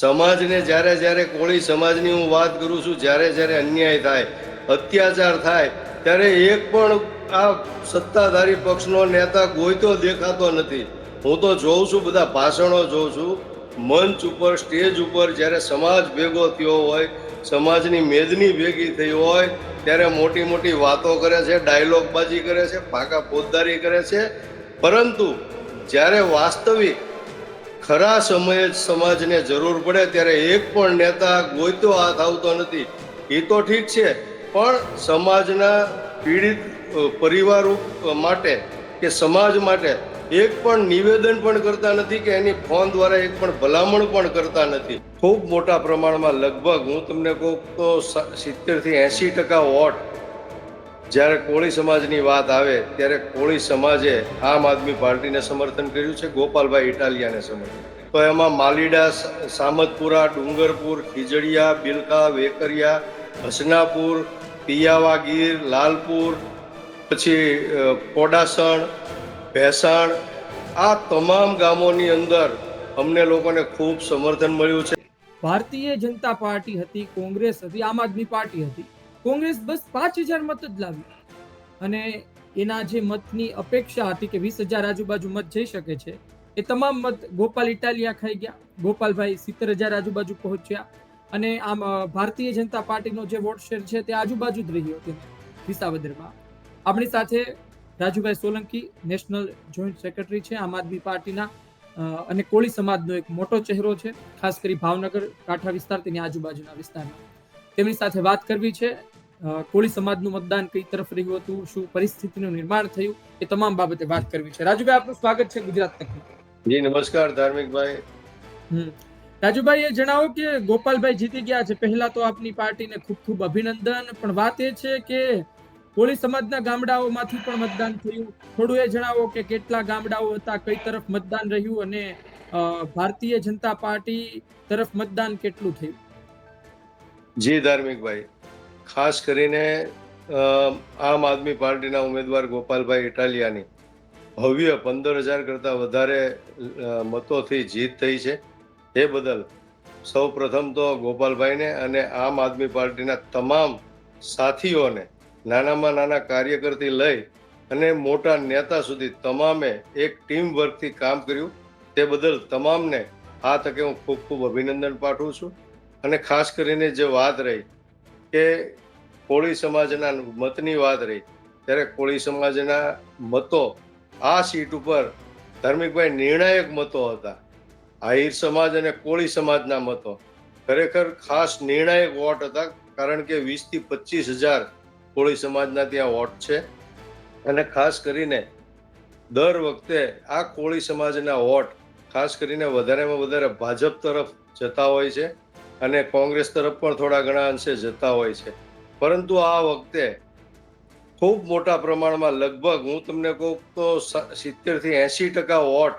સમાજને જ્યારે જ્યારે કોળી સમાજની હું વાત કરું છું, જ્યારે જ્યારે અન્યાય થાય, અત્યાચાર થાય, ત્યારે એક પણ આ સત્તાધારી પક્ષનો નેતા ગોઈતો દેખાતો નથી. હું તો જોઉં છું, બધા ભાષણો જોઉં છું. મંચ ઉપર, સ્ટેજ ઉપર જ્યારે સમાજ ભેગો થયો હોય, સમાજની મેદની ભેગી થઈ હોય, ત્યારે મોટી મોટી વાતો કરે છે, ડાયલોગબાજી કરે છે, પાકા પોતદારી કરે છે. પરંતુ જ્યારે વાસ્તવિક ખરા સમયે સમાજને જરૂર પડે ત્યારે એક પણ નેતા ગોયતો હાથ આવતો નથી. એ તો ઠીક છે, પણ સમાજના પીડિત પરિવારો માટે કે સમાજ માટે એક પણ નિવેદન પણ કરતા નથી કે એની ફોન દ્વારા એક પણ ભલામણ પણ કરતા નથી. ખૂબ મોટા પ્રમાણમાં લગભગ હું તમને કહું તો સિત્તેરથી એંશી ટકા વોટ જ્યારે કોળી સમાજની વાત આવે, ત્યારે કોળી સમાજે આમ આદમી પાર્ટીને સમર્થન કર્યું છે, ગોપાલભાઈ ઇટાલિયાને સમર્થન તો એમાં માલીડા સામતપુરા, ડુંગરપુર, ખીજડીયા, બિલકા, વેકરિયા, હસનાપુર પિયાવા ગીર લાલપુર, પછી પોડાસણ ભેસાણ, આ તમામ ગામોની અંદર અમને લોકોને ખૂબ સમર્થન મળ્યું છે. ભારતીય જનતા પાર્ટી હતી, કોંગ્રેસ હતી, આમ આદમી પાર્ટી હતી. કોંગ્રેસ બસ પાંચ હજાર મત જ લાવી અને એના જે મતની અપેક્ષા હતી કે વીસ હજાર આજુબાજુ મત જઈ શકે છે, એ તમામ મત ગોપાલ ઇટાલિયા ખાઈ ગયા, ગોપાલભાઈ સિત્તેર હજાર આજુબાજુ પહોંચ્યા અને આમ ભારતીય જનતા પાર્ટીનો જે વોટ શેર છે તે આજુબાજુ જ રહ્યો હતો વિસાવદરમાં. આપણી સાથે Rajubhai Solanki, national joint secretary છે, આમ આદમી પાર્ટીના અને કોળી સમાજનો એક મોટો ચહેરો છે, ખાસ કરી ભાવનગર, કાંઠા વિસ્તાર તેની આજુબાજુના વિસ્તારમાં. તેમની સાથે વાત કરવી છે કોળી સમાજનું મતદાન કઈ તરફ રહ્યું હતું શું પરિસ્થિતિનું નિર્માણ થયું એ તમામ બાબતે વાત કરવી છે. રાજુભાઈ આપનું સ્વાગત છે ગુજરાત તક. જી નમસ્કાર ધાર્મિકભાઈ. રાજુભાઈ એ જણાવો કે ગોપાલભાઈ જીતી ગયા છે. પહેલા તો આપની પાર્ટીને ખૂબ ખૂબ અભિનંદન પણ વાત એ છે કે કોળી સમાજના ગામડાઓમાંથી પણ મતદાન થયું. થોડું એ જણાવો કે કેટલા ગામડાઓ હતા કઈ તરફ મતદાન રહ્યું અને ભારતીય જનતા પાર્ટી તરફ મતદાન કેટલું થયું? જી ધાર્મિકભાઈ. ખાસ કરીને આમ આદમી પાર્ટીના ઉમેદવાર ગોપાલભાઈ ઇટાલિયાની ભવ્ય પંદર હજાર કરતાં વધારે મતોથી જીત થઈ છે. એ બદલ સૌ પ્રથમ તો ગોપાલભાઈને અને આમ આદમી પાર્ટીના તમામ સાથીઓને નાનામાં નાના કાર્યકરથી લઈ અને મોટા નેતા સુધી તમામે એક ટીમ વર્કથી કામ કર્યું. તે બદલ તમામને આ તકે હું ખૂબ ખૂબ અભિનંદન પાઠવું છું. અને ખાસ કરીને જે વાત રહી કે કોળી સમાજના મતની વાત રહી. ત્યારે કોળી સમાજના મતો આ સીટ ઉપર ધાર્મિકભાઈ નિર્ણાયક મતો હતા. આહિર સમાજ અને કોળી સમાજના મતો ખરેખર ખાસ નિર્ણાયક વોટ હતા, કારણ કે વીસથી પચીસ હજાર કોળી સમાજના ત્યાં વોટ છે. અને ખાસ કરીને દર વખતે આ કોળી સમાજના વોટ ખાસ કરીને વધારેમાં વધારે ભાજપ તરફ જતા હોય છે અને કોંગ્રેસ તરફ પણ થોડા ઘણા અંશે જતા હોય છે. પરંતુ આ વખતે ખૂબ મોટા પ્રમાણમાં લગભગ હું તમને કહું તો સિત્તેરથી એંશી ટકા વોટ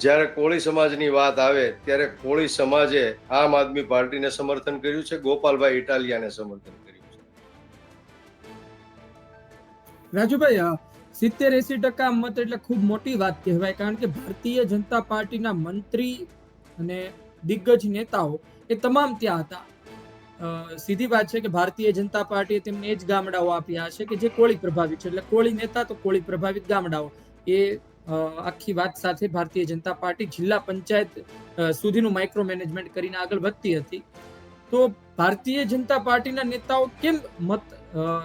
જ્યારે કોળી સમાજની વાત આવે ત્યારે કોળી સમાજે આમ આદમી પાર્ટીને સમર્થન કર્યું છે, ગોપાલભાઈ ઇટાલિયાને સમર્થન કર્યું છે. રાજુભાઈ સિત્તેર એસી ટકા મત એટલે ખૂબ મોટી વાત કહેવાય કારણ કે ભારતીય જનતા પાર્ટીના મંત્રી અને દિગ્ગજ નેતાઓ એ તમામ ત્યાં હતા. સીધી વાત છે કે ભારતીય જનતા પાર્ટીએ તેમને એ જ ગામડાઓ આપ્યા છે કે જે કોળી પ્રભાવિત છે. એટલે કોળી નેતા તો કોળી પ્રભાવિત ગામડાઓ. એ આખી વાત સાથે ભારતીય જનતા પાર્ટી જિલ્લા પંચાયત સુધીનું માઇક્રો મેનેજમેન્ટ કરીને આગળ વધતી હતી. તો ભારતીય જનતા પાર્ટીના નેતાઓ કેમ મત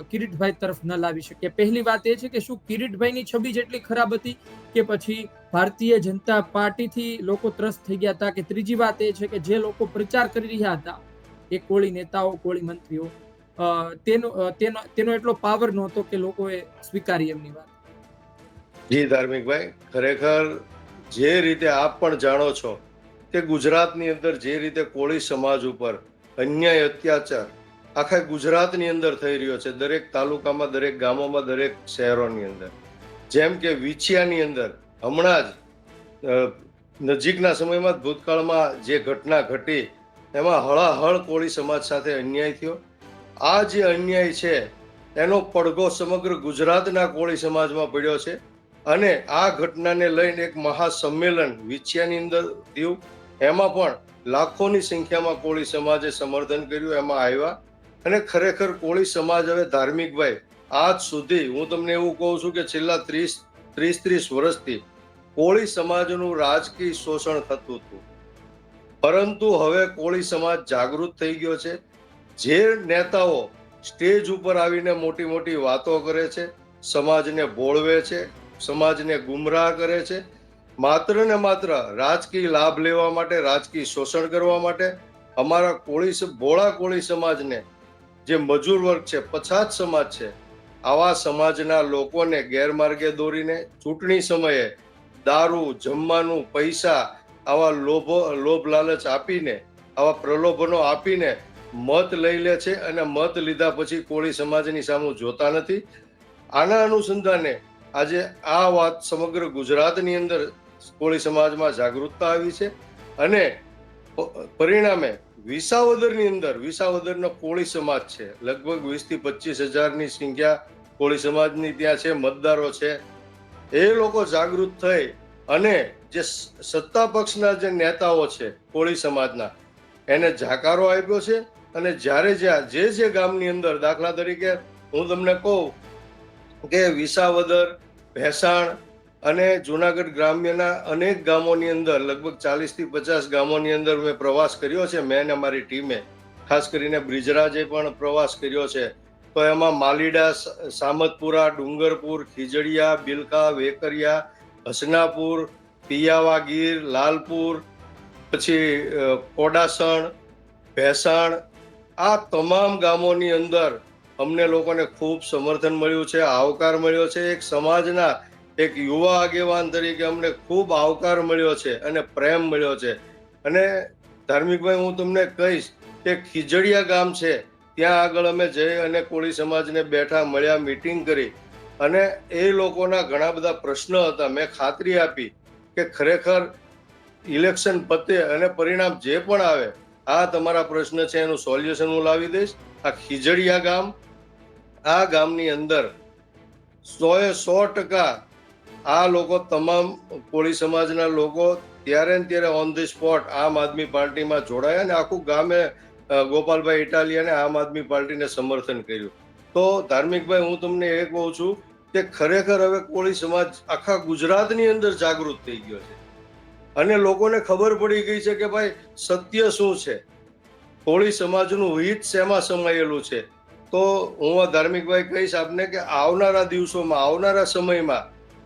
કિરીટભાઈ તરફ ન લાવી શકે? પહેલી વાત એ છે કે શું કિરીટભાઈની છબી જેટલી ખરાબ હતી કે પછી ભારતીય જનતા પાર્ટીથી લોકો ત્રસ્ત થઈ ગયા હતા? કે ત્રીજી વાત એ છે કે જે લોકો પ્રચાર કરી રહ્યા હતા એ કોળી નેતાઓ, કોળી મંત્રીઓ તેનો તેનો તેનો એટલો પાવર નહોતો કે લોકોએ સ્વીકારી એમની વાત. જી ધાર્મિકભાઈ, ખરેખર જે રીતે આપ પણ જાણો છો કે ગુજરાતની અંદર જે રીતે કોળી સમાજ ઉપર અન્યાય, અત્યાચાર આખા ગુજરાતની અંદર થઈ રહ્યો છે, દરેક તાલુકામાં, દરેક ગામોમાં, દરેક શહેરોની અંદર. જેમ કે વિછિયાની અંદર હમણાં જ નજીકના સમયમાં ભૂતકાળમાં જે ઘટના ઘટી એમાં હળાહળ કોળી સમાજ સાથે અન્યાય થયો. આ જે અન્યાય છે, એનો પડઘો સમગ્ર ગુજરાતના કોળી સમાજમાં પડ્યો છે અને આ ઘટનાને લઈને એક મહાસંમેલન વિછિયાની અંદર થયું. એમાં પણ લાખોની સંખ્યામાં કોળી સમાજે સમર્થન કર્યું, એમાં આવ્યા. અને ખરેખર કોળી સમાજ હવે ધાર્મિક ભાઈ, આજ સુધી હું તમને એવું કહું છું કે છેલ્લા ત્રીસ ત્રીસ ત્રીસ વર્ષથી કોળી સમાજનું રાજકીય શોષણ થતું હતું. પરંતુ હવે કોળી સમાજ જાગૃત થઈ ગયો છે. જે નેતાઓ સ્ટેજ ઉપર આવીને મોટી મોટી વાતો કરે છે, સમાજને ભોળવે છે, સમાજને ગુમરાહ કરે છે, માત્ર ને માત્ર રાજકીય લાભ લેવા માટે, રાજકીય શોષણ કરવા માટે અમારા કોળી ભોળા કોળી સમાજને જે મજૂર વર્ગ છે, પછાત સમાજ છે, આવા સમાજના લોકોને ગેરમાર્ગે દોરીને ચૂંટણી સમયે દારૂ, જમવાનું, પૈસા આવા લોભો, લોભ લાલચ આપીને, આવા પ્રલોભનો આપીને મત લઈ લે છે અને મત લીધા પછી કોળી સમાજની સામે જોતા નથી. આના અનુસંધાને આજે આ વાત સમગ્ર ગુજરાતની અંદર કોળી સમાજમાં જાગૃતતા આવી છે અને પરિણામે વિસાવદરની અંદર, વિસાવદરનો કોળી સમાજ છે. લગભગ વીસથી પચીસ હજારની સંખ્યા કોળી સમાજની ત્યાં છે, મતદારો છે. એ લોકો જાગૃત થઈ અને જે સત્તા પક્ષના જે નેતાઓ છે, કોળી સમાજના, એને જાકારો આપ્યો છે અને જ્યારે જ્યાં, જે જે ગામની અંદર દાખલા તરીકે હું તમને કહું કે વિસાવદર, ભેસાણ અને જુનાગઢ ગ્રામ્યના અનેક ગામોની અંદર, લગભગ ચાલીસથી પચાસ ગામોની અંદર મેં પ્રવાસ કર્યો છે, મેં અને મારી ટીમે. ખાસ કરીને બ્રિજરાજે પણ પ્રવાસ કર્યો છે. તો એમાં માલીડા સામતપુરા, ડુંગરપુર, ખીજડીયા, બિલકા, વેકરિયા હસનાપુર પિયાવા ગીર લાલપુર, પછી કોડાસણ, ભેસાણ, આ તમામ ગામોની અંદર અમને લોકોને ખૂબ સમર્થન મળ્યું છે, આવકાર મળ્યો છે. એક સમાજના એક યુવા આગેવાન તરીકે અમને ખૂબ આવકાર મળ્યો છે અને પ્રેમ મળ્યો છે. અને ધાર્મિકભાઈ, હું તમને કહીશ કે ખીજડીયા ગામ છે. ત્યાં આગળ અમે જઈ અને કોળી સમાજને બેઠા મળ્યા, મિટિંગ કરી. અને એ લોકોના ઘણા બધા પ્રશ્ન હતા. મેં ખાતરી આપી કે ખરેખર ઇલેક્શન પતે અને પરિણામ જે પણ આવે, આ તમારા પ્રશ્ન છે, એનું સોલ્યુશન હું લાવી દઈશ. આ ખીજડીયા ગામ, આ ગામની અંદર સોએ સો ટકા આ લોકો તમામ કોળી સમાજના લોકો ત્યારે ને ત્યારે ઓન ધી સ્પોટ આમ આદમી પાર્ટીમાં જોડાયા અને આખું ગામે ગોપાલભાઈ ઇટાલિયાને આમ આદમી પાર્ટીને સમર્થન કર્યું. તો ધાર્મિકભાઈ, હું તમને એ કહું છું કે ખરેખર હવે કોળી સમાજ આખા ગુજરાતની અંદર જાગૃત થઈ ગયો છે. અને લોકોને ખબર પડી ગઈ છે કે ભાઈ, સત્ય શું છે? કોળી સમાજનું હિત શેમાં સમાયેલું છે? તો હું આ ધાર્મિકભાઈ કહીશ આપને કે આવનારા દિવસોમાં, આવનારા સમયમાં,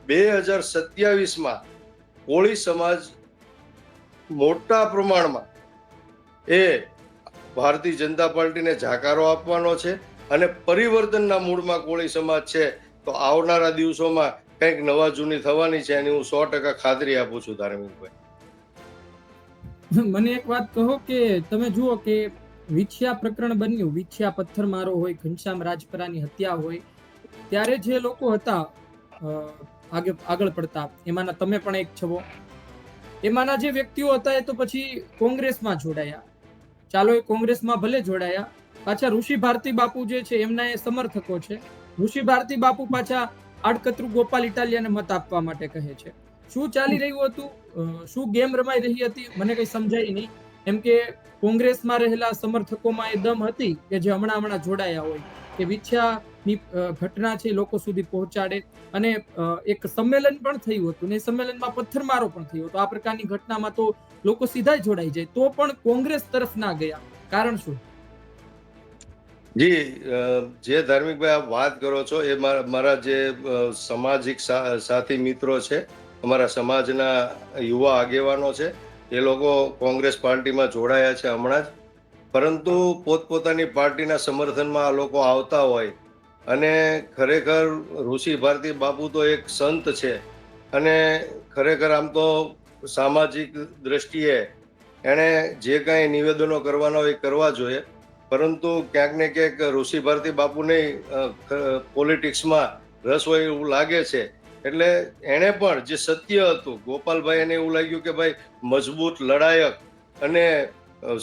બે હજાર સત્યાવીસમાં કોળી સમાજ મોટા પ્રમાણમાં એ ભારતીય જનતા પાર્ટીને જાકારો આપવાનો છે અને પરિવર્તનના મૂળમાં કોળી સમાજ છે તો આવનારા દિવસોમાં કંઈક નવા જૂની થવાની છે એની હું સો ટકા ખાતરી આપું છું ધાર્મિકભાઈ મને એક વાત કહો કે તમે જુઓ કે વિછ્યા પ્રકરણ બન્યું. વિછ્યા પથ્થરમારો હોય, ઘનશ્યામ રાજપરાની હત્યા હોય, ત્યારે જે લોકો હતા આગળ પડતા, એમાંના તમે પણ એક છો. એમાંના જે વ્યક્તિઓ હતા એ તો પછી કોંગ્રેસમાં જોડાયા. ચાલો એ કોંગ્રેસમાં ભલે જોડાયા. પાછા ઋષિ ભારતી બાપુ જે છે, એમના એ સમર્થકો છે. ઋષિ ભારતી બાપુ પાછા આડકતરુ ગોપાલ ઇટાલિયાને મત આપવા માટે કહે છે. શું ચાલી રહ્યું હતું? શું ગેમ રમાઈ રહી હતી? મને કઈ સમજાય નહીં. એમ કે કોંગ્રેસમાં રહેલા સમર્થકોમાં એ દમ હતી કે જે હમણાં હમણાં જોડાયા હોય. કે વિછ્યાની ઘટના છે લોકો સુધી પહોંચાડે. અને એક સંમેલન પણ થયું હતું ને સંમેલનમાં પથ્થરમારો પણ થયો હતો. આ પ્રકારની ઘટનામાં તો લોકો સીધા જોડાઈ જાય. તો પણ કોંગ્રેસ તરફ ના ગયા. કારણ શું? જી જે ધાર્મિકભાઈ આપ વાત કરો છો, એ મારા જે સામાજિક સાથી મિત્રો છે, અમારા સમાજના યુવા આગેવાનો છે, એ લોકો કોંગ્રેસ પાર્ટીમાં જોડાયા છે હમણાં જ. પરંતુ પોતપોતાની પાર્ટીના સમર્થનમાં આ લોકો આવતા હોય. અને ખરેખર ઋષિ ભારતી બાપુ તો એક સંત છે. અને ખરેખર આમ તો સામાજિક દ્રષ્ટિએ એણે જે કાંઈ નિવેદનો કરવાના હોય કરવા જોઈએ. પરંતુ ક્યાંક ને ક્યાંક ઋષિ ભારતી બાપુને પોલિટિક્સમાં રસ હોય એવું લાગે છે. એટલે એણે પણ જે સત્ય હતું, ગોપાલભાઈ એને એવું લાગ્યું કે ભાઈ, મજબૂત, લડાયક અને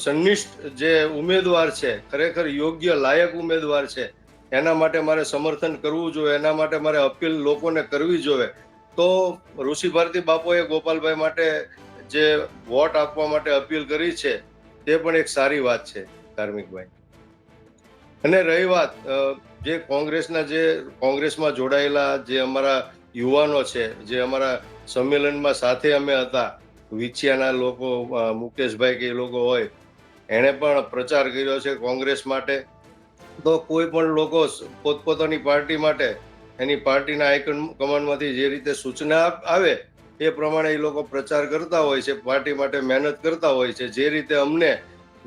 સંનિષ્ઠ જે ઉમેદવાર છે, ખરેખર યોગ્ય, લાયક ઉમેદવાર છે, એના માટે મારે સમર્થન કરવું જોઈએ, એના માટે મારે અપીલ લોકોને કરવી જોઈએ. તો ઋષિ ભારતી બાપુએ ગોપાલભાઈ માટે જે વોટ આપવા માટે અપીલ કરી છે, તે પણ એક સારી વાત છે. ધાર્મિકભાઈ. અને રહી વાત જે કોંગ્રેસના જે, કોંગ્રેસમાં જોડાયેલા જે અમારા યુવાનો છે, જે અમારા સંમેલનમાં સાથે અમે હતા, વિછિયાના લોકો મુકેશભાઈ કે એ લોકો હોય, એણે પણ પ્રચાર કર્યો છે કોંગ્રેસ માટે. તો કોઈ પણ લોકો પોતપોતાની પાર્ટી માટે, એની પાર્ટીના હાઈકમ કમાન્ડમાંથી જે રીતે સૂચના આવે, એ પ્રમાણે એ લોકો પ્રચાર કરતા હોય છે, પાર્ટી માટે મહેનત કરતા હોય છે, જે રીતે અમને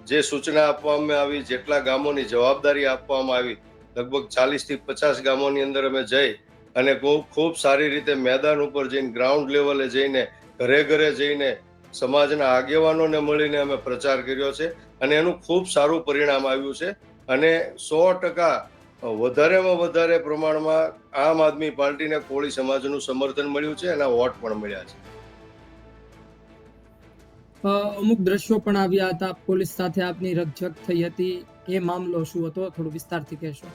જે સૂચના આપવામાં આવી, જેટલા ગામોની જવાબદારી આપવામાં આવી, લગભગ ચાલીસથી પચાસ ગામોની અંદર અમે જઈ અને ખૂબ સારી રીતે મેદાન ઉપર જઈને, ગ્રાઉન્ડ લેવલે જઈને, ઘરે ઘરે જઈને સમાજના આગેવાનોને મળીને અમે પ્રચાર કર્યો છે અને એનું ખૂબ સારું પરિણામ આવ્યું છે અને સો ટકા વધારેમાં વધારે પ્રમાણમાં આમ આદમી પાર્ટીને કોળી સમાજનું સમર્થન મળ્યું છે એના વોટ પણ મળ્યા છે. અમુક દ્રશ્યો પણ આવ્યા હતા. પોલીસ સાથે આપની રકઝક થઈ હતી. એ મામલો શું હતો? થોડું વિસ્તારથી કહેશો.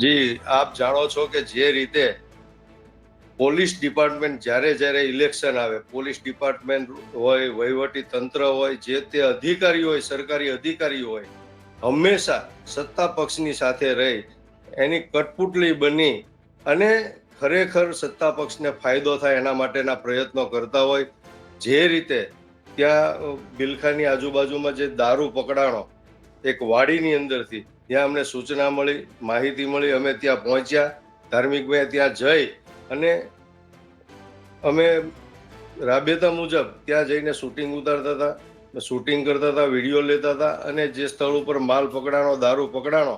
જી, આપ જાણો છો કે જે રીતે પોલીસ ડિપાર્ટમેન્ટ જ્યારે જ્યારે ઇલેક્શન આવે, પોલીસ ડિપાર્ટમેન્ટ હોય, વહીવટી તંત્ર હોય, જે તે અધિકારી હોય, સરકારી અધિકારી હોય, હંમેશા સત્તા પક્ષની સાથે રહી, એની કટપુટલી બની અને ખરેખર સત્તા પક્ષને ફાયદો થાય એના માટેના પ્રયત્નો કરતા હોય જે રીતે ત્યાં બિલખાની આજુબાજુમાં જે દારૂ પકડાણો, એક વાડીની અંદરથી, ત્યાં અમને સૂચના મળી, માહિતી મળી, અમે ત્યાં પહોંચ્યા ધાર્મિકભાઈ ત્યાં જઈ અને અમે રાબેતા મુજબ ત્યાં જઈને શૂટિંગ ઉતારતા હતા શૂટિંગ કરતા હતા, વીડિયો લેતા હતા અને જે સ્થળ ઉપર માલ પકડાણો, દારૂ પકડાણો,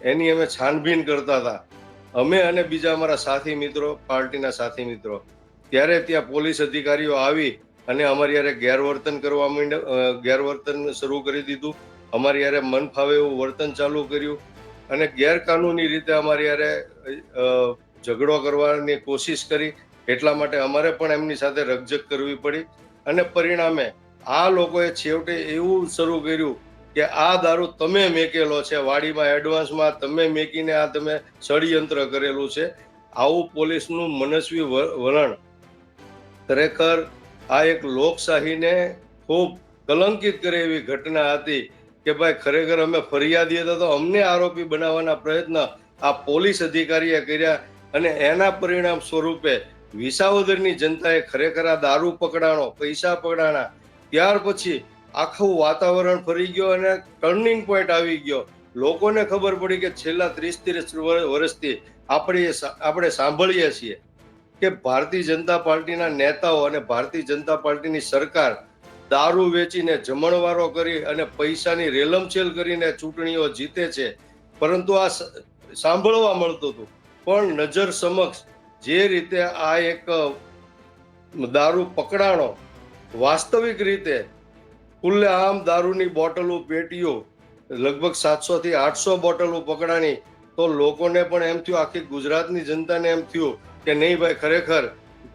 એની અમે છાનબીન કરતા હતા. અમે અને બીજા અમારા સાથી મિત્રો, પાર્ટીના સાથી મિત્રો, ત્યારે ત્યાં પોલીસ અધિકારીઓ આવી અને અમારી યારે ગેરવર્તન કરવા માંડ્યા ગેરવર્તન શરૂ કરી દીધું. અમારી યારે મન ફાવે એવું વર્તન ચાલુ કર્યું. અને ગેરકાનૂની રીતે અમારી યારે ઝઘડો કરવાની કોશિશ કરી. એટલા માટે અમારે પણ એમની સાથે રકઝક કરવી પડી. અને પરિણામે આ લોકોએ છેવટે એવું શરૂ કર્યું કે આ દારૂ તમે મેકેલો છે, વાડીમાં એડવાન્સમાં તમે મેકીને આ તમે ષડયંત્ર કરેલું છે. આવું પોલીસનું મનસ્વી વલણ ખરેખર આ એક લોકશાહીને ખૂબ કલંકિત કરે એવી ઘટના હતી કે ભાઈ ખરેખર અમે ફરિયાદી હતા તો અમને આરોપી બનાવવાના પ્રયત્ન આ પોલીસ અધિકારીએ કર્યા અને એના પરિણામ સ્વરૂપે વિસાવદરની જનતાએ ખરેખર આ દારૂ પકડાણો, પૈસા પકડાણા, ત્યાર પછી આખું વાતાવરણ ફરી ગયો અને ટર્નિંગ પોઈન્ટ આવી ગયો. લોકોને ખબર પડી કે છેલ્લા ત્રીસ ત્રીસ વર્ષથી આપણે આપણે સાંભળીએ છીએ. કે ભારતીય જનતા પાર્ટીના નેતાઓ અને ભારતીય જનતા પાર્ટીની સરકાર દારૂ વેચીને જમણવારો કરી અને પૈસાની રેલમછેલ કરીને ચૂંટણીઓ જીતે છે. પરંતુ આ સાંભળવા મળતું હતું. પણ નજર સમક્ષ જે રીતે આ એક દારૂ પકડાણો વાસ્તવિક રીતે ખુલ્લે આમ દારૂની બોટલો, પેટીઓ, લગભગ સાતસોથી આઠસો બોટલો પકડાણી તો લોકોને પણ એમ થયું, આખી ગુજરાતની જનતાને એમ થયું કે નહીં ભાઈ, ખરેખર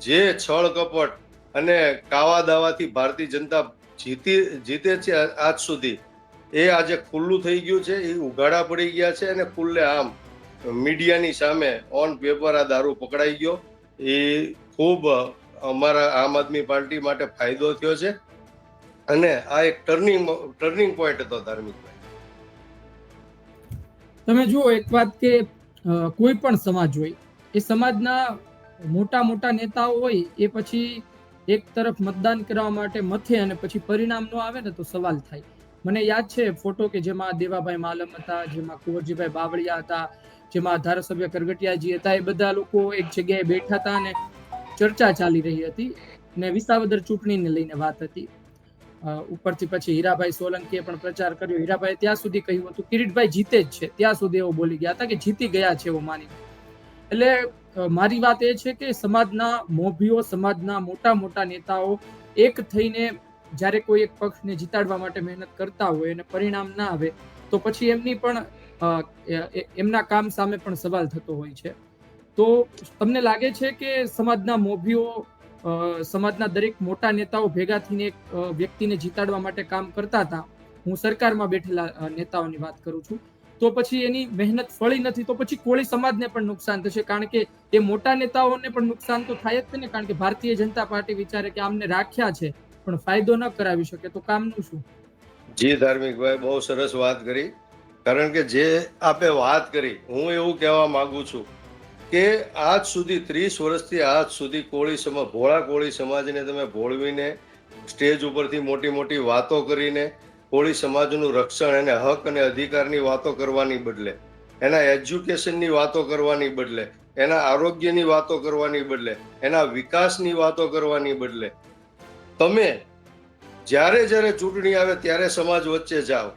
જે છળ કપટ અને કાવા દાવાથી ભારતીય જનતા જીતી, જીતે છે આજ સુધી, એ આજે ખુલ્લું થઈ ગયું છે, એ ઉઘાડા પડી ગયા છે અને ખુલ્લે આમ મીડિયાની સામે ઓન પેપર આ દારૂ પકડાઈ ગયો. એ ખૂબ અમારા આમ આદમી પાર્ટી માટે ફાયદો થયો છે. અને આ એક ટર્નિંગ ટર્નિંગ પોઈન્ટ હતો ધાર્મિક તમે જુઓ એક વાત કે કોઈ પણ સમાજ હોય એ સમાજના મોટા મોટા નેતાઓ હોય, એ પછી એક તરફ મતદાન કરવા માટે મથે અને પછી પરિણામ ન આવે ને તો સવાલ થાય. મને યાદ છે ફોટો કે જેમાં દેવાભાઈ માલમ હતા, જેમાં કુંવરજીભાઈ બાવળિયા હતા, જેમાં ધારાસભ્ય કરગટિયાજી હતા, એ બધા લોકો એક જગ્યાએ બેઠા હતા અને ચર્ચા ચાલી રહી હતી ને વિસાવદર ચૂંટણીને લઈને વાત હતી. ઉપરથી પછી હીરાભાઈ સોલંકીએ પણ પ્રચાર કર્યો. હીરાભાઈ ત્યાં સુધી કહ્યું હતું, કિરીટભાઈ જીતે જ છે. ત્યાં સુધી એવો બોલી ગયા હતા કે જીતી ગયા છે એવો માની એટલે મારી વાત એ છે કે સમાજના મોભીઓ, સમાજના મોટા મોટા નેતાઓ એક થઈને જ્યારે કોઈ એક પક્ષને જીતાડવા માટે મહેનત કરતા હોય અને પરિણામ ના આવે, તો પછી એમની પણ એમના કામ સામે પણ સવાલ થતો હોય છે. તો તમને લાગે છે કે સમાજના મોભીઓ સમાજના દરેક મોટા નેતાઓ ભેગા થઈને એક વ્યક્તિને જીતાડવા માટે કામ કરતા હતા? હું સરકારમાં બેઠેલા નેતાઓની વાત કરું છું. તો પછી એની મહેનત ફળી નથી, તો પછી કોળી સમાજને પણ નુકસાન થશે. કારણ કે એ મોટા નેતાઓને પણ નુકસાન તો થાય જ ને, કારણ કે ભારતીય જનતા પાર્ટી વિચારે કે આમને રાખ્યા છે, પણ ફાયદો ન કરાવી શકે, તો કામનું શું? જી ધાર્મિકભાઈ, બહુ સરસ વાત કરી. કારણ કે જે આપે વાત કરી, હું એવું કહેવા માંગુ છું કે આજ સુધી, ત્રીસ વર્ષથી આજ સુધી કોળી સમાજ ભોળા કોળી સમાજને તમે ભોળવીને, સ્ટેજ ઉપરથી મોટી મોટી વાતો કરીને કોળી સમાજનું રક્ષણ એને હક અને અધિકારની વાતો કરવાની બદલે, એના એજ્યુકેશનની વાતો કરવાની બદલે, એના આરોગ્યની વાતો કરવાની બદલે, એના વિકાસની વાતો કરવાની બદલે. તમે જ્યારે જ્યારે ચૂંટણી આવે ત્યારે સમાજ વચ્ચે જાઓ.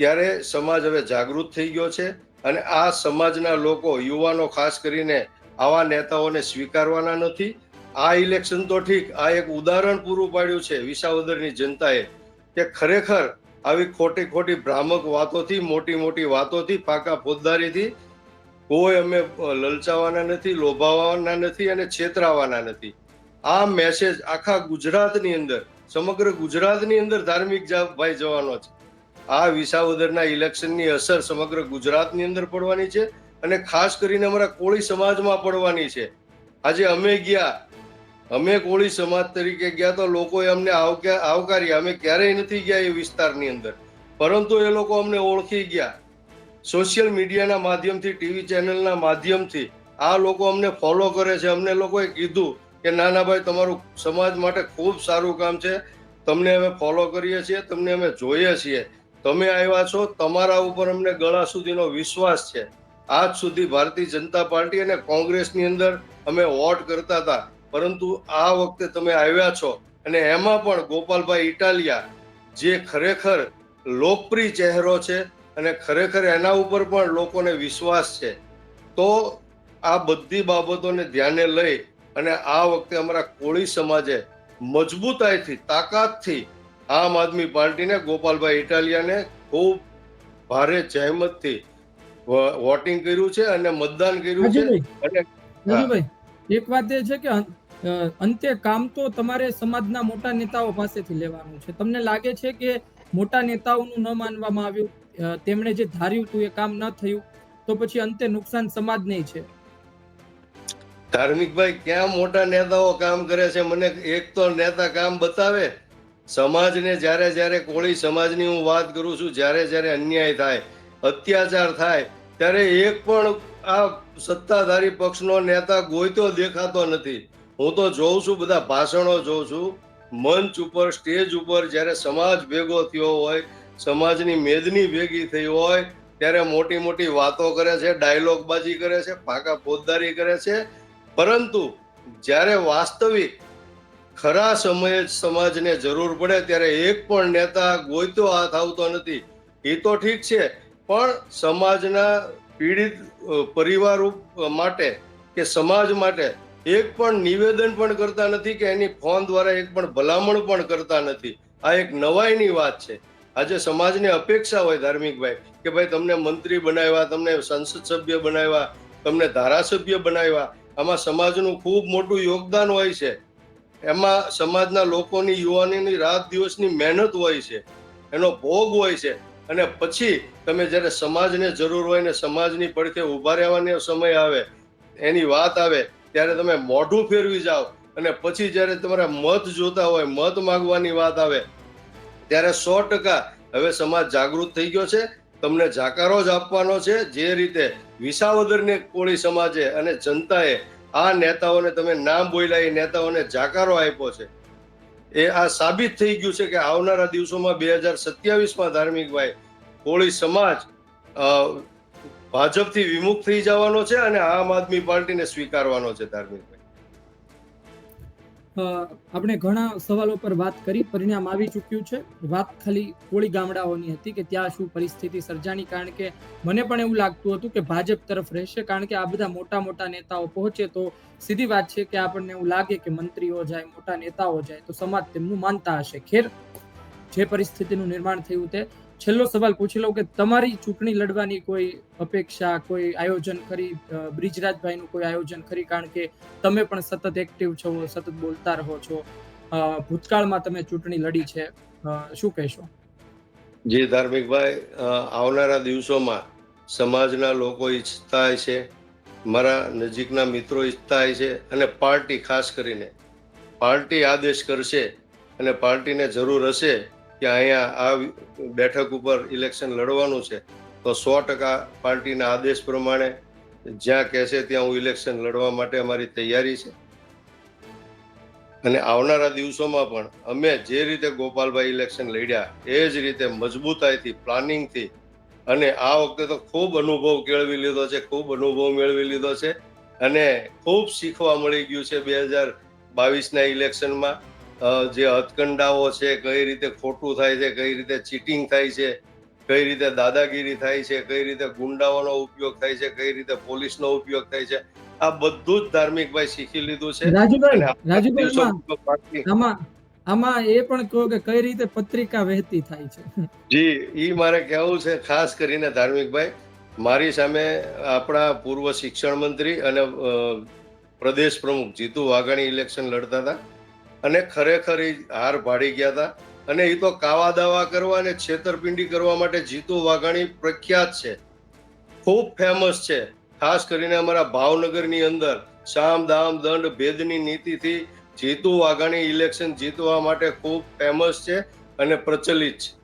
ત્યારે સમાજ હવે જાગૃત થઈ ગયો છે અને આ સમાજના લોકો, યુવાનો ખાસ કરીને આવા નેતાઓને સ્વીકારવાના નથી. આ ઇલેક્શન તો ઠીક, આ એક ઉદાહરણ પૂરું પાડ્યું છે વિસાવદરની જનતાએ. કે ખરેખર આવી ખોટી ખોટી ભ્રામક વાતોથી, મોટી મોટી વાતોથી, પાકા ફોજદારીથી કોઈ અમે લલચાવાના નથી, લોભાવાના નથી અને છેતરાવાના નથી. આ મેસેજ આખા ગુજરાતની અંદર, સમગ્ર ગુજરાતની અંદર ધાર્મિક ભાઈ જવાનો છે. આ વિસાવદરના ઇલેક્શનની અસર સમગ્ર ગુજરાતની અંદર પડવાની છે અને ખાસ કરીને અમારા કોળી સમાજમાં પડવાની છે. આજે અમે ગયા અમે કોળી સમાજ તરીકે ગયા તો લોકોએ અમને આવકા- આવકાર્યા અમે ક્યારેય નથી ગયા એ વિસ્તારની અંદર. પરંતુ એ લોકો અમને ઓળખી ગયા. સોશિયલ મીડિયાના માધ્યમથી, ટીવી ચેનલના માધ્યમથી આ લોકો અમને ફોલો કરે છે. અમને લોકોએ કીધું કે ના ના ભાઈ, તમારું સમાજ માટે ખૂબ સારું કામ છે. તમને અમે ફોલો કરીએ છીએ. તમને અમે જોઈએ છીએ. તમે આવ્યા છો. તમારા ઉપર અમને ગળા સુધીનો વિશ્વાસ છે. આજ સુધી ભારતીય જનતા પાર્ટી અને કોંગ્રેસની અંદર અમે વોટ કરતા હતા. પરંતુ આ વખતે તમે આવ્યા છો અને એમાં પણ ગોપાલભાઈ ઇટાલિયા જે ખરેખર લોકપ્રિય ચહેરો છે અને ખરેખર એના ઉપર પણ લોકોને વિશ્વાસ છે તો આ બધી બાબતોને ધ્યાને લઈ અને આ વખતે અમારા કોળી સમાજે મજબૂતાઈથી તાકાતથી આમ આદમી પાર્ટીને ગોપાલભાઈ ઇટાલિયાને ખૂબ ભારે જહેમતથી વોટિંગ કર્યું છે અને મતદાન કર્યું છે અને એક વાત એ છે કે અંતે કામ તો તમારે સમાજના મોટા નેતાઓ પાસેથી લેવાનું છે. તમને લાગે છે કે મોટા નેતાઓનું ન માનવામાં આવ્યું? તેમણે જે ધાર્યું હતું એ કામ ન થયું? તો પછી અંતે નુકસાન સમાજને છે. ધાર્મિકભાઈ ક્યાં મોટા નેતાઓ કામ કરે છે? મને એક તો નેતા કામ બતાવે. સમાજને જ્યારે જ્યારે કોળી સમાજની હું વાત કરું છું, જ્યારે જ્યારે અન્યાય થાય, અત્યાચાર થાય, ત્યારે એક પણ આ સત્તાધારી પક્ષનો નેતા ગોઈતો દેખાતો નથી. હું તો જોઉં છું, બધા ભાષણો જોઉં છું. મંચ ઉપર, સ્ટેજ ઉપર જ્યારે સમાજ ભેગો થયો હોય, સમાજની મેદની ભેગી થઈ હોય, ત્યારે મોટી મોટી વાતો કરે છે ડાયલોગબાજી કરે છે, પાકા ફોજદારી કરે છે. પરંતુ જ્યારે વાસ્તવિક ખરા સમયે જ સમાજને જરૂર પડે, ત્યારે એક પણ નેતા ગોઈતો હાથ આવતો નથી. એ તો ઠીક છે, પણ સમાજના પીડિત પરિવાર માટે કે સમાજ માટે એક પણ નિવેદન પણ કરતા નથી કે એની ફોન દ્વારા એક પણ ભલામણ પણ કરતા નથી. આ એક નવાઈની વાત છે. આજે સમાજને અપેક્ષા હોય ધાર્મિકભાઈ, કે ભાઈ તમને મંત્રી બનાવ્યા, તમને સંસદ સભ્ય બનાવ્યા, તમને ધારાસભ્ય બનાવ્યા, આમાં સમાજનું ખૂબ મોટું યોગદાન હોય છે. એમાં સમાજના લોકોની, યુવાનીની રાત દિવસની મહેનત હોય છે. એનો ભોગ હોય છે. અને પછી તમે જ્યારે સમાજને જરૂર હોય ને સમાજની પડખે ઊભા રહેવાનો સમય આવે, એની વાત આવે ત્યારે તમે મોઢું ફેરવી જાઓ અને પછી જ્યારે તમારા મત જોતા હોય, મત માગવાની વાત આવે, ત્યારે સો ટકા હવે સમાજ જાગૃત થઈ ગયો છે. તમને જાકારો જ આપવાનો છે. જે રીતે વિસાવદરને કોળી સમાજે અને જનતાએ આ નેતાઓને તમે નામ બોલ્યા, એ નેતાઓને જાકારો આપ્યો છે. એ આ સાબિત થઈ ગયું છે કે આવનારા દિવસોમાં બે હજાર સત્યાવીસમાં ધાર્મિકભાઈ કોળી સમાજ ભાજપથી વિમુખ થઈ જવાનો છે અને આમ આદમી પાર્ટીને સ્વીકારવાનો છે ધાર્મિકભાઈ આપણે ઘણા સવાલો પર વાત કરી, પરિણામ આવી ચૂક્યું છે. વાત ખાલી કોળી ગામડાઓની હતી કે ત્યાં શું પરિસ્થિતિ સર્જાણી, કારણ કે મને પણ એવું લાગતું હતું કે ભાજપ તરફ રહેશે, કારણ કે આ બધા મોટા મોટા નેતાઓ પહોંચે તો સીધી વાત છે કે આપણને એવું લાગે કે મંત્રીઓ જાય, મોટા નેતાઓ જાય, તો સમાજ તેમનું માનતા હશે. ખેર, જે પરિસ્થિતિનું નિર્માણ થયું તે છેલ્લો સવાલ પૂછી લઉં કે તમારી ચૂંટણી લડવાની કોઈ અપેક્ષા, કોઈ આયોજન ખરી? બ્રિજરાજભાઈનું કોઈ આયોજન ખરી? કારણ કે તમે પણ સતત એક્ટિવ છો, સતત બોલતા રહો છો. ભૂતકાળમાં તમે ચૂંટણી લડી છે. શું કહેશો? જે, ધાર્મિકભાઈ આવનારા દિવસોમાં સમાજના લોકો ઈચ્છતા હોય છે મારા નજીકના મિત્રો ઈચ્છતા છે અને પાર્ટી ખાસ કરીને, પાર્ટી આદેશ કરશે અને પાર્ટીને જરૂર હશે કે અહીંયા આ બેઠક ઉપર ઇલેક્શન લડવાનું છે, તો સો ટકા પાર્ટીના આદેશ પ્રમાણે જ્યાં કહેશે ત્યાં હું ઇલેક્શન લડવા માટે અમારી તૈયારી છે. અને આવનારા દિવસોમાં પણ અમે જે રીતે ગોપાલભાઈ ઇલેક્શન લડ્યા, એ જ રીતે મજબૂતાઈથી પ્લાનિંગથી અને આ વખતે તો ખૂબ અનુભવ કેળવી લીધો છે, ખૂબ અનુભવ મેળવી લીધો છે અને ખૂબ શીખવા મળી ગયું છે બે હજાર બાવીસના ઇલેક્શનમાં જે હથકંડાઓ છે કઈ રીતે ખોટું થાય છે કઈ રીતે ચીટિંગ થાય છે કઈ રીતે દાદાગીરી થાય છે કઈ રીતે ગુંડાઓનો ઉપયોગ થાય છે કઈ રીતે પોલીસનો ઉપયોગ થાય છે આ બધું જ ધાર્મિકભાઈ શીખી લીધું છે. રાજુભાઈ રાજુભાઈ આમાં- એ પણ કહો કે કઈ રીતે પત્રિકા વહેતી થાય છે. જી ઈ મારે કહેવું છે ખાસ કરીને ધાર્મિકભાઈ મારી સામે આપણા પૂર્વ શિક્ષણ મંત્રી અને પ્રદેશ પ્રમુખ જીતુ વાઘાણી ઇલેક્શન લડતા હતા. અને ખરેખર એ હાર ભાડી ગયા હતા. અને એ તો કાવા દાવા કરવા અને છેતરપિંડી કરવા માટે જીતુ વાઘાણી પ્રખ્યાત છે. ખૂબ ફેમસ છે. ખાસ કરીને અમારા ભાવનગરની અંદર સામ, દામ, દંડ, ભેદની નીતિથી જીતુ વાઘાણી ઇલેક્શન જીતવા માટે ખૂબ ફેમસ છે અને પ્રચલિત છે.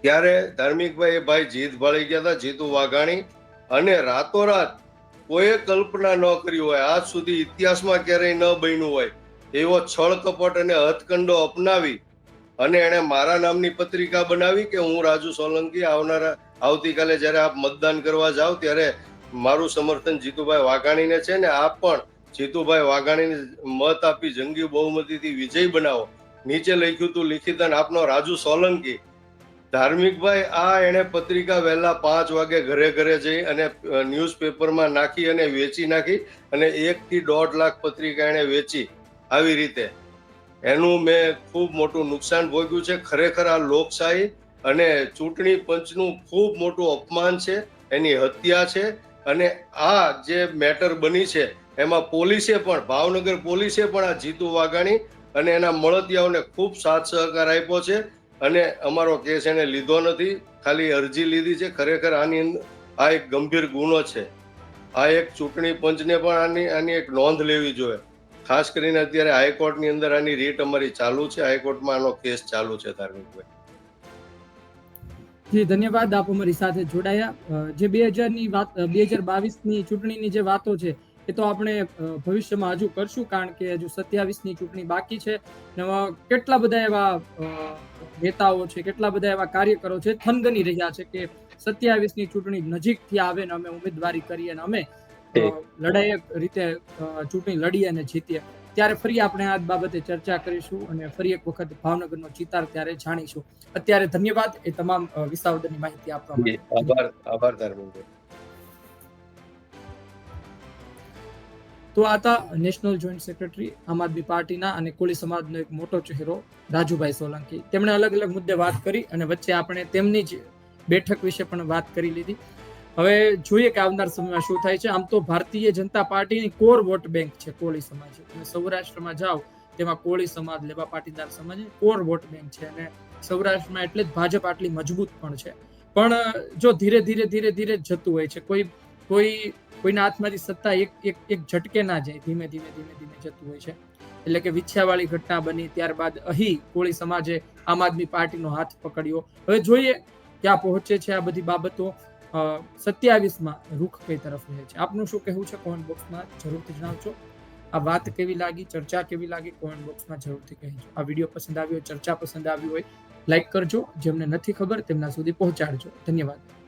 ત્યારે ધાર્મિકભાઈ એ ભાઈ જીત ભાળી ગયા હતા, જીતુ વાઘાણી. અને રાતોરાત કોઈએ કલ્પના ન કરી હોય. આજ સુધી ઇતિહાસમાં ક્યારેય ન બન્યું હોય. એવો છળ કપટ અને હથકંડો અપનાવી અને એણે મારા નામની પત્રિકા બનાવી કે હું રાજુ સોલંકી આવનારા આવતીકાલે જ્યારે આપ મતદાન કરવા જાઓ ત્યારે મારું સમર્થન જીતુભાઈ વાઘાણીને છે ને આપ પણ જીતુભાઈ વાઘાણીને મત આપી જંગી બહુમતીથી વિજય બનાવો. નીચે લખ્યું હતું લિખિતન, આપનો રાજુ સોલંકી. ધાર્મિકભાઈ આ એણે પત્રિકા વહેલા પાંચ વાગે ઘરે ઘરે જઈ અને ન્યૂઝપેપરમાં નાખી અને વેચી નાખી અને એકથી દોઢ લાખ પત્રિકા એણે વેચી. આવી રીતે. એનું મેં ખૂબ મોટું નુકસાન ભોગ્યું છે. ખરેખર આ લોકશાહી અને ચૂંટણી પંચનું ખૂબ મોટું અપમાન છે. એની હત્યા છે. અને આ જે મેટર બની છે, એમાં પોલીસે પણ, ભાવનગર પોલીસે પણ આ જીતુ વાઘાણી અને એના મળતિયાઓને ખૂબ સાથ સહકાર આપ્યો છે. અને અમારો કેસ એને લીધો નથી. ખાલી અરજી લીધી છે. ખરેખર આની આ એક ગંભીર ગુનો છે. આ એક ચૂંટણી પંચને પણ આની આની એક નોંધ લેવી જોઈએ. ખાસ કરીને અત્યારે હાઈકોર્ટની અંદર આની રીટ અમારી ચાલુ છે. હાઈકોર્ટમાં આનો કેસ ચાલુ છે ધાર્મિકભાઈ. જી, ધન્યવાદ આપ અમારી સાથે જોડાયા. જે બે હજારની વાત બે હજાર બાવીસની ચૂંટણીની જે વાતો છે, એ તો આપણે ભવિષ્યમાં હજુ કરશું, કારણ કે હજુ સત્યાવીસની ચૂંટણી બાકી છે. કેટલા બધા એવા નેતાઓ છે, કેટલા બધા એવા કાર્યકરો છે, થનગની રહ્યા છે કે સત્યાવીસની ચૂંટણી નજીકથી આવે ને અમે ઉમેદવારી કરીએ અને અમે લડાયક રીતે ચૂંટણી લડીએ અને જીતીએ ત્યારે ફરી આપણે આ બાબતે ચર્ચા કરીશું અને ફરી એક વખત ભાવનગરનો ચિતાર ત્યારે જાણીશું. અત્યારે ધન્યવાદ. એ તમામ વિસાવદરની માહિતી આપવા માટે. આભાર આભાર ધર્મેન્દ્ર. તો આ હતા નેશનલ જોઈન્ટ સેક્રેટરી આમ આદમી પાર્ટીના અને કોળી સમાજનો એક મોટો ચહેરો રાજુભાઈ સોલંકી. તેમણે અલગ અલગ મુદ્દે વાત કરી અને વચ્ચે આપણે તેમની જ બેઠક વિશે પણ વાત કરી લીધી. હવે જોઈએ કે આવનાર સમયમાં શું થાય છે. આમ તો ભારતીય જનતા પાર્ટીની કોર વોટ બેંક છે કોળી સમાજ. તમે સૌરાષ્ટ્રમાં જાઓ, તેમાં કોળી સમાજ લેવા પાટીદાર સમાજ કોર વોટ બેંક છે અને સૌરાષ્ટ્રમાં એટલે જ ભાજપ આટલી મજબૂત પણ છે. પણ, જો ધીરે ધીરે ધીરે ધીરે જતું હોય છે, કોઈ કોઈ, કોઈના હાથમાંથી સત્તા એક એક એક ઝટકે ના જાય, ધીમે ધીમે ધીમે ધીમે જતું હોય છે. એટલે કે વિછ્યાવાળી ઘટના બની, ત્યારબાદ અહીં કોળી સમાજે આમ આદમી પાર્ટીનો હાથ પકડ્યો. હવે જોઈએ ક્યાં પહોંચે છે આ બધી બાબતો. સત્યાવીસમાં રૂખ કઈ તરફ રહે છે? આપનું શું કહેવું છે? કોમેન્ટ બોક્સમાં જરૂરથી જણાવજો. આ વાત કેવી લાગી? ચર્ચા કેવી લાગી? કોમેન્ટ બોક્સમાં જરૂરથી કહેજો. આ વીડિયો પસંદ આવ્યો, ચર્ચા પસંદ આવી હોય, લાઈક કરજો. જેમને નથી ખબર, તેમના સુધી પહોંચાડજો. ધન્યવાદ.